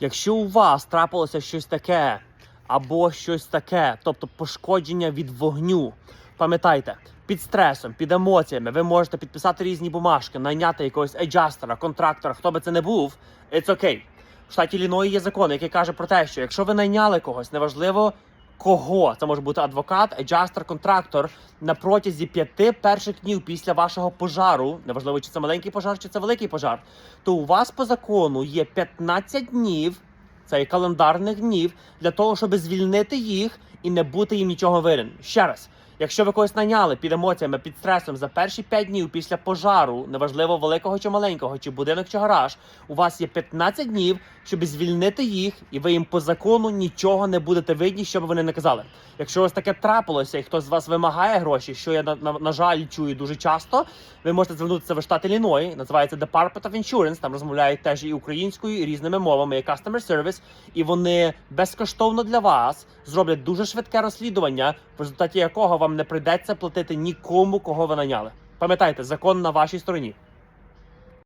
Якщо у вас трапилося щось таке або щось таке, тобто пошкодження від вогню, пам'ятайте, під стресом, під емоціями, ви можете підписати різні бумажки, найняти якогось еджастера, контрактора, хто би це не був, it's okay. В штаті Ліної є закон, який каже про те, що якщо ви найняли когось, неважливо кого, це може бути адвокат, еджастер, контрактор, на протязі п'яти перших днів після вашого пожару, неважливо, чи це маленький пожар, чи це великий пожар, то у вас по закону є 15 днів, це календарних днів, для того, щоб звільнити їх і не бути їм нічого винен. Ще раз. Якщо ви когось наняли під емоціями, під стресом за перші 5 днів після пожару, неважливо великого чи маленького, чи будинок, чи гараж, у вас є 15 днів, щоб звільнити їх, і ви їм по закону нічого не будете видні, що б вони не казали. Якщо ось таке трапилося, і хтось з вас вимагає гроші, що я на, на, на жаль чую дуже часто, ви можете звернутися в штат Ілліной, називається Department of Insurance, Там розмовляють теж і українською, і різними мовами, є customer service, і вони безкоштовно для вас зроблять дуже швидке розслідування, в результаті якого вам не прийдеться платити нікому, кого ви наняли. Пам'ятайте, закон на вашій стороні.